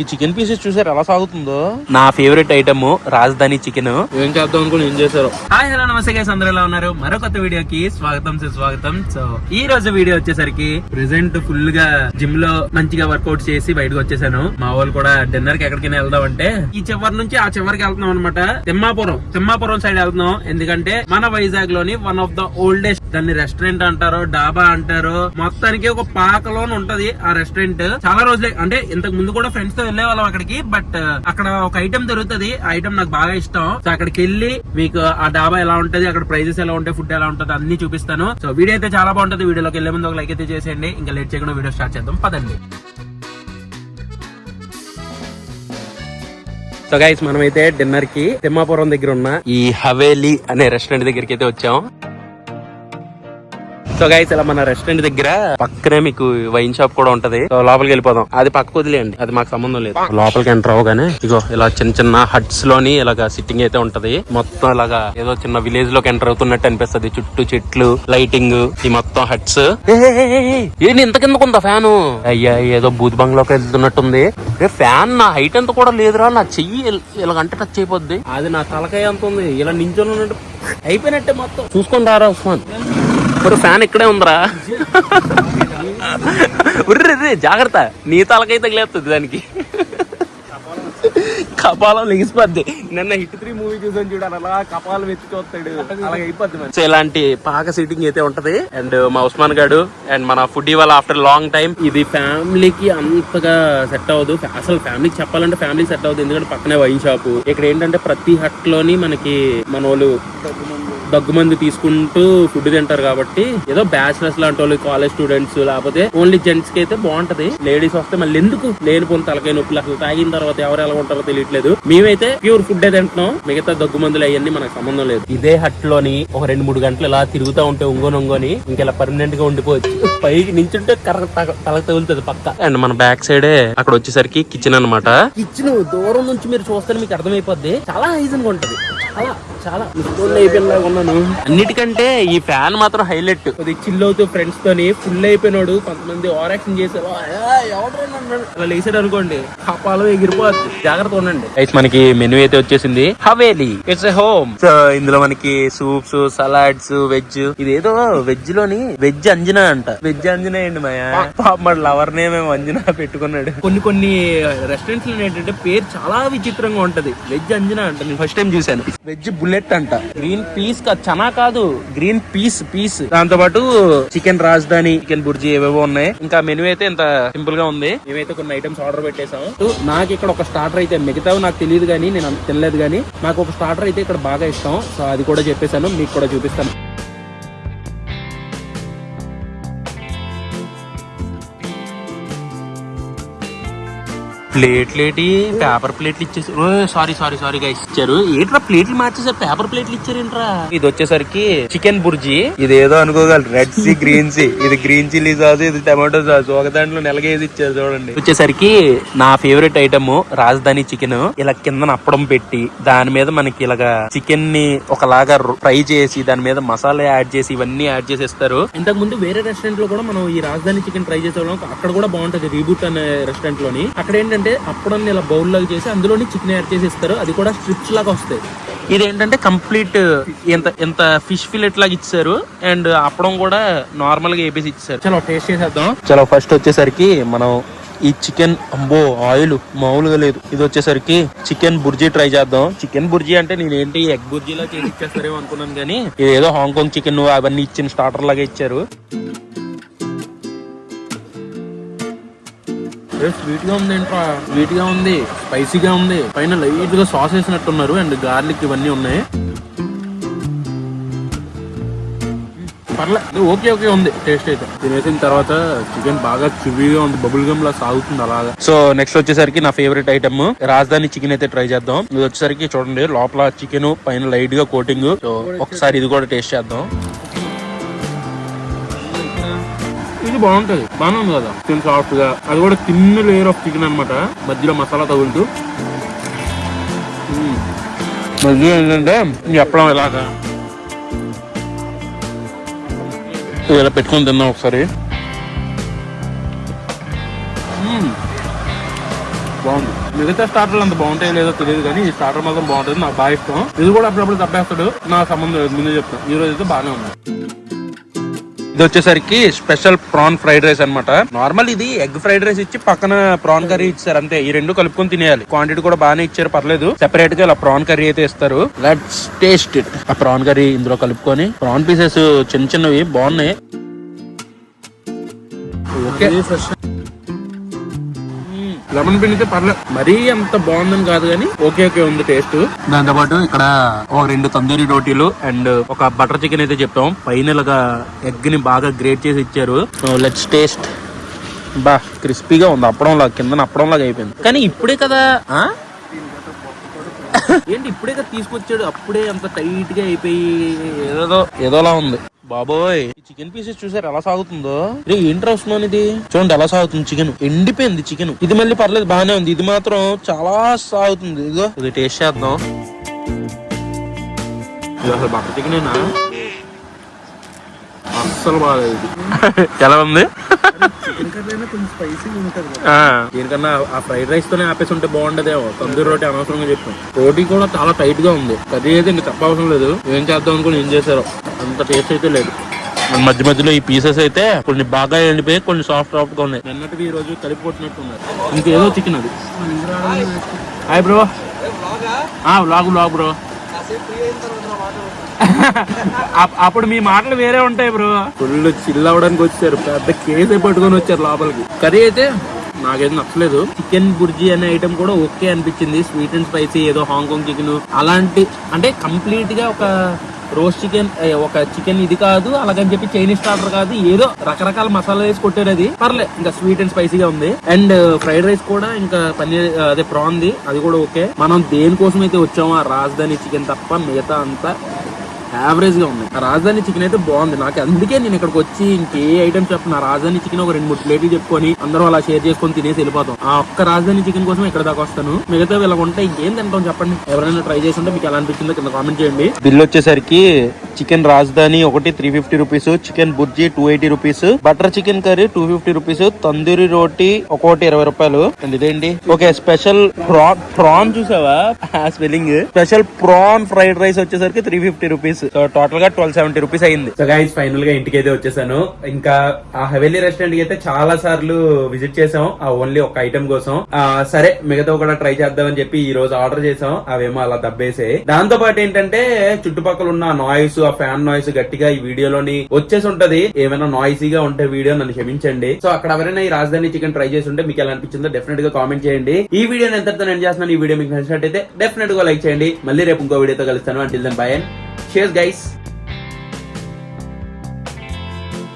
ఈ chicken pieces చూసారు? ఎలా సాగుతుందో? నా ఫేవరెట్ ఐటమ్ రాజధాని చికెన్ ఏం చేద్దాం అనుకుని ఏం చేశారు? హాయ్ హలో నమస్తే గైస్ అందరూ ఎలా ఉన్నారు? మరో కొత్త వీడియోకి స్వాగతం సుస్వాగతం. సో ఈ రోజు వీడియో వచ్చేసరికి ప్రెసెంట్ ఫుల్గా జిమ్లో మంచిగా వర్కౌట్ చేసి బయటకు వచ్చేసాను. మా వాళ్ళు కూడా డిన్నర్కి ఎక్కడికైనా వెళ్దాం అంటే ఈ చివరి నుంచి ఆ చివరికి వెళ్తున్నాం అనమాట తిమ్మాపురం. తిమ్మాపురం సైడ్ వెళ్తున్నాం. ఎందుకంటే మన వైజాగ్లోని వన్ ఆఫ్ ద ఓల్డెస్ట్ దాన్ని రెస్టారెంట్ అంటారు డాబా అంటారు మొత్తానికి ఒక పాకలోనే ఉంటది ఆ రెస్టారెంట్ చాలా రోజులే అంటే ఇంతకు ముందు కూడా ఫ్రెండ్స్తో వెళ్ళే వాళ్ళం అక్కడికి బట్ uh, అక్కడ ఒక ఐటమ్ దొరుకుతది. ఆ ఐటమ్ నాకు బాగా ఇష్టం. సో అక్కడికి వెళ్ళి మీకు ఆ డాబా ఎలా ఉంటది అక్కడ ప్రైజెస్ ఎలా ఉంటాయి ఫుడ్ ఎలా ఉంటది అన్ని చూపిస్తాను. సో వీడియో అయితే చాలా బాగుంటది. వీడియోలోకి వెళ్ళే ముందు ఒక లైక్ అయితే చేసేయండి. ఇంకా లేట్ చేయకుండా వీడియో స్టార్ట్ చేద్దాం. పదండి. సో గైస్ మనమైతే డిన్నర్కి తిమ్మాపురం దగ్గర ఉన్న ఈ హవేలీ అనే రెస్టారెంట్ దగ్గరికి అయితే వచ్చాం. సో గైస్ ఇలా మన రెస్టారెంట్ దగ్గర పక్కనే మీకు వైన్ షాప్ కూడా ఉంటది. సో లోపలికి వెళ్ళిపోదాం. అది పక్కకు వదిలేయండి. అది మాకు సంబంధం లేదు. లోపలికి ఎంటర్ అవగానే ఇగో ఇలా చిన్న చిన్న హట్స్లోని ఇలాగా సిట్టింగ్ అయితే ఉంటది. మొత్తం ఇలాగా ఏదో చిన్న విలేజ్లోకి ఎంటర్ అవుతున్నట్టు అనిపిస్తది. చుట్టూ చెట్లు లైటింగ్ ఈ మొత్తం హట్స్ ఏంటి ఇంత కిందకు ఉందా ఫ్యాను? అయ్యా ఏదో బూత్ బంగ్లోకి వెళ్తున్నట్టుంది. రే ఫ్యాన్ నా హైట్ ఎంత కూడా లేదురా. నా చెయ్యి ఇల- ఇలాగంటే టచ్ అయిపోద్ది. అది నా తలకాయ ఎంత ఉంది? ఇలా నించొని ఉన్నట్టు అయిపోయినట్టే మొత్తం. చూసుకొని రారా ఉస్మాన్? మరి ఫ్యాన్ ఇక్కడే ఉందిరా. ఉర్రే జాగ్రత్త. నీ తలకై తగిలేస్తుంది దానికి. కపాలం లెగిసిపోద్ది. నిన్న హిట్ త్రీ మూవీ చూసాను చూడాలి అలా కపాలం ఎత్తుకొస్తాడు అలాగే అయిపోద్ది సో ఇలాంటి పాక సీటింగ్ అయితే ఉంటది. అండ్ మా ఉస్మాన్ గాడు అండ్ మన ఫుడ్ ఇవాళ ఆఫ్టర్ లాంగ్ టైం. ఇది ఫ్యామిలీకి అంతగా సెట్ అవ్వదు. అసలు ఫ్యామిలీకి చెప్పాలంటే ఫ్యామిలీ సెట్ అవ్వదు. ఎందుకంటే పక్కనే వైన్ షాప్. ఇక్కడ ఏంటంటే ప్రతి హట్లోని మనకి మన వాళ్ళు దగ్గుమంది తీసుకుంటూ ఫుడ్ తింటారు కాబట్టి ఏదో బ్యాచిలర్స్ లాంటి వాళ్ళు కాలేజ్ స్టూడెంట్స్ లేకపోతే ఓన్లీ జెంట్స్కి అయితే బాగుంటది. లేడీస్ వస్తే మళ్ళీ ఎందుకు లేని పోని తలకాయ నొప్పులు అసలు తాగిన తర్వాత ఎవరు ఎలా ఉంటారో తెలియట్లేదు. మేమైతే ప్యూర్ ఫుడ్ తింటున్నాం. మిగతా దగ్గు మందులు అవన్నీ మనకు సంబంధం లేదు. ఇదే హట్లోని ఒక రెండు మూడు గంటలు ఇలా తిరుగుతా ఉంటే ఒంగోని ఒంగోని ఇంకెలా పర్మనెంట్గా ఉండిపోవచ్చు. పైకి నించుంటే కరెక్ట్ తల తగులుతుంది పక్క. అండ్ మన బ్యాక్ సైడే అక్కడ వచ్చేసరికి కిచెన్ అన్నమాట. కిచెన్ దూరం నుంచి మీరు చూస్తే మీకు అర్థమైపోద్ది. చాలా హైజన్గా ఉంటది. చాలా చాలా. అయిపోయిన ఉన్నాను అన్నిటికంటే ఈ ఫ్యాన్ మాత్రం హైలైట్. అది చిల్ అవుతూ ఫ్రెండ్స్ తోని ఫుల్ అయిపోయినాడు. కొంతమంది ఓవర్ యాక్షన్ చేశారు? అలా లేసాడు అనుకోండి. కపాలం ఎగిరిపోద్ది జాగ్రత్త ఉండండి. అయితే మనకి మెనూ అయితే వచ్చేసింది. Haveli it's a home so ఇందులో మనకి సూప్స్ సలాడ్స్ వెజ్ ఇదేదో వెజ్లోని వెజ్ అంజనా అంట. వెజ్ అంజనా ఏంటి మాయా? పాప మన లవర్ నేమేమో అంజనా పెట్టుకున్నాడు. కొన్ని కొన్ని రెస్టారెంట్స్లో ఏంటంటే పేరు చాలా విచిత్రంగా ఉంటది. వెజ్ అంజనా అంట. నేను ఫస్ట్ టైం చూశాను. వెజ్ బుల్లెట్ అంట. గ్రీన్ పీస్ కాదు చనా కాదు. గ్రీన్ పీస్ పీస్ దాంతో పాటు చికెన్ రాజధాని చికెన్ బుర్జీ ఏవేవో ఉన్నాయి. ఇంకా మెనూ అయితే ఇంత సింపుల్గా ఉంది. మేమైతే కొన్ని ఐటమ్స్ ఆర్డర్ పెట్టేసాము నాకు ఇక్కడ ఒక స్టార్టర్ అయితే మిగతావి నాకు తెలియదు కానీ నేను తినలేదు కానీ నాకు ఒక స్టార్టర్ అయితే ఇక్కడ బాగా ఇష్టం. సో అది కూడా చెప్పేశాను. మీకు కూడా చూపిస్తాను. ప్లేట్లేటి పేపర్ ప్లేట్లు ఇచ్చేసి సారీ సారీ సారీ గైస్ ఇచ్చారు. ఏంట్రా ప్లేట్లు మార్చేసారు పేపర్ ప్లేట్లు ఇచ్చారేంట్రా ఇది వచ్చేసరికి చికెన్ బుర్జీ. ఇది ఏదో అనుకోగలరు. రెడ్ సి గ్రీన్ సి. ఇది గ్రీన్ చిల్లీ సాస్ ఇది టమాటో సాస్. ఒక దాంట్లో నెలగేసి ఇచ్చారు చూడండి. వచ్చేసరికి నా ఫేవరెట్ ఐటమ్ రాజధాని చికెన్. ఇలా కింద అప్పడం పెట్టి దాని మీద మనకి ఇలాగా చికెన్ని ఒకలాగా ఫ్రై చేసి దాని మీద మసాలా యాడ్ చేసి ఇవన్నీ యాడ్ చేసి ఇస్తారు ఇంతకు ముందు వేరే రెస్టారెంట్లో కూడా మనం ఈ రాజధాని చికెన్ ట్రై చేసేవాళ్ళం. అక్కడ కూడా బాగుంటది రీబూట్ అనే రెస్టారెంట్లోని అక్కడ ఏంటంటే అప్పడం ఇలా బౌల్ లాగా చేసి అందులోని చికెన్ యాడ్ చేసి ఇస్తారు. అది కూడా స్ట్రిప్స్ లాగా వస్తాయి. ఇది ఏంటంటే కంప్లీట్ ఇంత ఇంత ఫిష్ ఫిలెట్ లాగా ఇచ్చారు. అండ్ అప్పడం కూడా నార్మల్గా వేపేసి ఇచ్చారు. చలో టేస్ట్ చేసేద్దాం. చలో ఫస్ట్ వచ్చేసరికి మనం ఈ చికెన్ అంబో ఆయిల్ మామూలుగా లేదు. ఇది వచ్చేసరికి చికెన్ బుర్జీ ట్రై చేద్దాం. చికెన్ బుర్జీ అంటే నేను ఏంటి ఎగ్ బుర్జీలా చేసి ఇచ్చేస్తారేమో అనుకున్నాను కానీ ఇది ఏదో హాంకాంగ్ చికెన్ అవన్నీ ఇచ్చిన స్టార్టర్ లాగా ఇచ్చారు. స్వీట్గా ఉంది ఏంట్రా స్వీట్గా ఉంది. స్పైసీగా ఉంది. పైన లైట్గా సాస్ వేసినట్టున్నారు అండ్ గార్లిక్ ఇవన్నీ ఉన్నాయి. పర్లేదు ఓకే ఓకే ఉంది. టేస్ట్ అయితే. తినేసిన తర్వాత చికెన్ బాగా చువీగా ఉంది. బబుల్ గమ్ లా సాగుతుంది అలాగా. సో నెక్స్ట్ వచ్చేసరికి నా ఫేవరెట్ ఐటమ్ రాజధాని చికెన్ అయితే ట్రై చేద్దాం. ఇది వచ్చేసరికి చూడండి లోపల చికెన్ పైన లైట్గా కోటింగ్ ఒకసారి ఇది కూడా టేస్ట్ చేద్దాం. ఇది బాగుంటది. బాగానే ఉంది కదా. చికెన్ సాఫ్ట్గా. అది కూడా తిన్న లేయర్ ఆఫ్ చికెన్ అన్నమాట. మధ్యలో మసాలా తగులుతూ. మధ్యలో ఏంటంటే చెప్పడం ఇలాగా ఇలా పెట్టుకొని తిన్నాం ఒకసారి. బాగుంది. మిగతా స్టార్టర్లు అంత బాగుంటాయో లేదో తెలియదు కానీ ఈ స్టార్టర్ మాత్రం బాగుంటుంది. నాకు బాగా ఇష్టం. ఇది కూడా అప్పుడప్పుడు తప్పేస్తాడు. నా సంబంధం లేదు. ముందే చెప్తాను ఈ రోజు అయితే బాగానే ఉంది. ఇది వచ్చేసరికి స్పెషల్ ప్రాన్ ఫ్రైడ్ రైస్ అన్నమాట. నార్మల్ ఇది ఎగ్ ఫ్రైడ్ రైస్ ఇచ్చి పక్కన ప్రాన్ కర్రీ ఇచ్చారు అంతే. ఈ రెండు కలుపుకొని తినేయాలి. క్వాంటిటీ కూడా బాగానే ఇచ్చారు పర్లేదు. సెపరేట్గా ఇలా ప్రాన్ కర్రీ అయితే ఇస్తారు. లెట్స్ టేస్ట్ ఇట్ ఆ ప్రాన్ కర్రీ ఇందులో కలుపుకొని ప్రాన్ పీసెస్ చిన్న చిన్నవి బాగున్నాయి. ఓకే లెమన్ పిండితే పర్లేదు మరీ అంత బాగుందని కాదు కానీ ఓకే ఓకే ఉంది టేస్ట్. దాంతో పాటు ఇక్కడ ఒక రెండు తందూరి రోటీలు అండ్ ఒక బటర్ చికెన్ అయితే చెప్పాం. పైన ఇలాగా ఎగ్ని బాగా గ్రేట్ చేసి ఇచ్చారు. లెట్స్ టేస్ట్ బా క్రిస్పీగా ఉంది. అప్పడం లాగా కింద అప్పడం లాగా అయిపోయింది. కానీ ఇప్పుడే కదా ఆ? ఏంటి ఇప్పుడే కదా తీసుకొచ్చాడు? అప్పుడే అంత టైట్గా అయిపోయి ఏదో ఏదోలా ఉంది. బాబోయ్. ఈ చికెన్ పీసెస్ చూసారు ఎలా సాగుతుందో? రే ఏంట్రా ఉస్మాన్ ఇది. చూడండి ఎలా సాగుతుంది చికెన్. ఎండిపోయింది చికెన్. ఇది మళ్ళీ పర్లేదు బాగానే ఉంది. ఇది మాత్రం చాలా సాగుతుంది. ఇదిగో. ఇది టేస్ట్ చేద్దాం. అసలు బట్టర్ చికెన్ అస్సలు బాగాలేదు ఎలా ఉంది? చికెన్ కర్రీ అయినా కొంచెం స్పైసీగా ఉంటుంది కదా. ఆ, దీనికన్నా ఆ ఫ్రైడ్ రైస్ తోనే ఆపేసి ఉంటే బాగుండదేమో తందూరి రోటీ అనవసరంగా చెప్పాం. రోటీ కూడా చాలా టైట్గా ఉంది. కర్రీ అయితే ఇంకా చెప్పవసరం లేదు. ఏం చేద్దాం అనుకుని ఏం చేశారో. అంత టేస్ట్ అయితే లేదు. మధ్య మధ్యలో ఈ పీసెస్ అయితే కొన్ని బాగా ఎండిపోయి కొన్ని సాఫ్ట్ సాఫ్ట్గా ఉన్నాయి. నిన్నటివి ఈ రోజు కలిపి కొట్టినట్టు ఉన్నారు ఇంకేదో చికెన్ అది. Hi bro vlog vlog bro అప్పుడు మీ మాటలు వేరే ఉంటాయి బ్రో. ఫుల్ చిల్ అవ్వడానికి వచ్చారు. పెద్ద కేసే పట్టుకొని వచ్చారు లోపలికి. కర్రీ అయితే నాకైతే నచ్చలేదు. చికెన్ బుర్జీ అనే ఐటమ్ కూడా ఓకే అనిపించింది. స్వీట్ అండ్ స్పైసీ ఏదో హాంకాంగ్ చికెన్ అలాంటి అంటే కంప్లీట్గా ఒక రోస్ట్ చికెన్ ఒక చికెన్ ఇది కాదు అలాగని చెప్పి చైనీస్ స్టార్టర్ కాదు ఏదో రకరకాల మసాలా వేసి కొట్టారు అది. పర్లే ఇంకా స్వీట్ అండ్ స్పైసీగా ఉంది. అండ్ ఫ్రైడ్ రైస్ కూడా ఇంకా పన్నీర్ అదే ప్రాన్ ది అది కూడా ఓకే. మనం దేనికోసం అయితే వచ్చామో ఆ రాజధాని చికెన్ తప్ప మిగతా అంతా యావరేజ్గా ఉంది. ఆ రాజధాని చికెన్ అయితే బాగుంది. నాకు అందుకే నేను ఇక్కడికి వచ్చి ఇంకే ఐటమ్స్ చెప్పిన. రాజధాని చికెన్ ఒక రెండు మూడు ప్లేట్లు చెప్పుకొని అందరూ అలా షేర్ చేసుకొని తినేసి వెళ్ళిపోతాం. ఆ ఒక్క రాజధాని చికెన్ కోసం ఇక్కడ దాకా వస్తాను. మిగతా ఇలా ఉంటే ఇంకేం తింటాం చెప్పండి. ఎవరైనా ట్రై చేసి ఉంటే మీకు ఎలా అనిపించిందో కింద కామెంట్ చేయండి. బిల్ వచ్చేసరికి చికెన్ రాజధాని ఒకటి three fifty rupees chicken bhurji two eighty rupees butter chicken curry two fifty rupees tandoori roti ఒక్కోటి ఇరవై రూపాయలు. అండ్ ఇదేంటి? ఓకే స్పెషల్ ప్రాన్ ప్రాన్ చూసావా? Spelling special prawn fried rice వచ్చేసరికి త్రీ ఫిఫ్టీ రూపీస్ సో టోటల్గా twelve seventy rupees అయింది so guys ఫైనల్గా ఇంటికి అయితే వచ్చేసాను. ఇంకా ఆ హవేలీ రెస్టారెంట్కి అయితే చాలా సార్లు విజిట్ చేసాం. ఆ ఓన్లీ ఒక ఐటమ్ కోసం. ఆ సరే మిగతా కూడా ట్రై చేద్దామని చెప్పి ఈ రోజు ఆర్డర్ చేసాం. అవేమో అలా దబ్బేసే దాంతో పాటు ఏంటంటే చుట్టుపక్కల ఉన్న నాయిస్ ఆ ఫ్యాన్ నాయిస్ గట్టిగా ఈ వీడియోలోని వచ్చేసి ఉంటది. ఏమైనా నాయిసీగా ఉంటే వీడియో నన్ను క్షమించండి. సో అక్కడ ఎవరైనా ఈ రాజధాని చికెన్ ట్రై చేసి ఉంటే మీకు ఎలా అనిపించిందో డెఫినెట్గా కామెంట్ చేయండి. ఈ వీడియో ఎంతతో నేను చేస్తున్నాను ఈ వీడియో మీకు నచ్చినట్టయితే డెఫినెట్గా లైక్ చేయండి. మళ్ళీ రేపు ఇంకో వీడియోతో కలుస్తాను. అంటే బై అండ్ షేర్స్ గైస్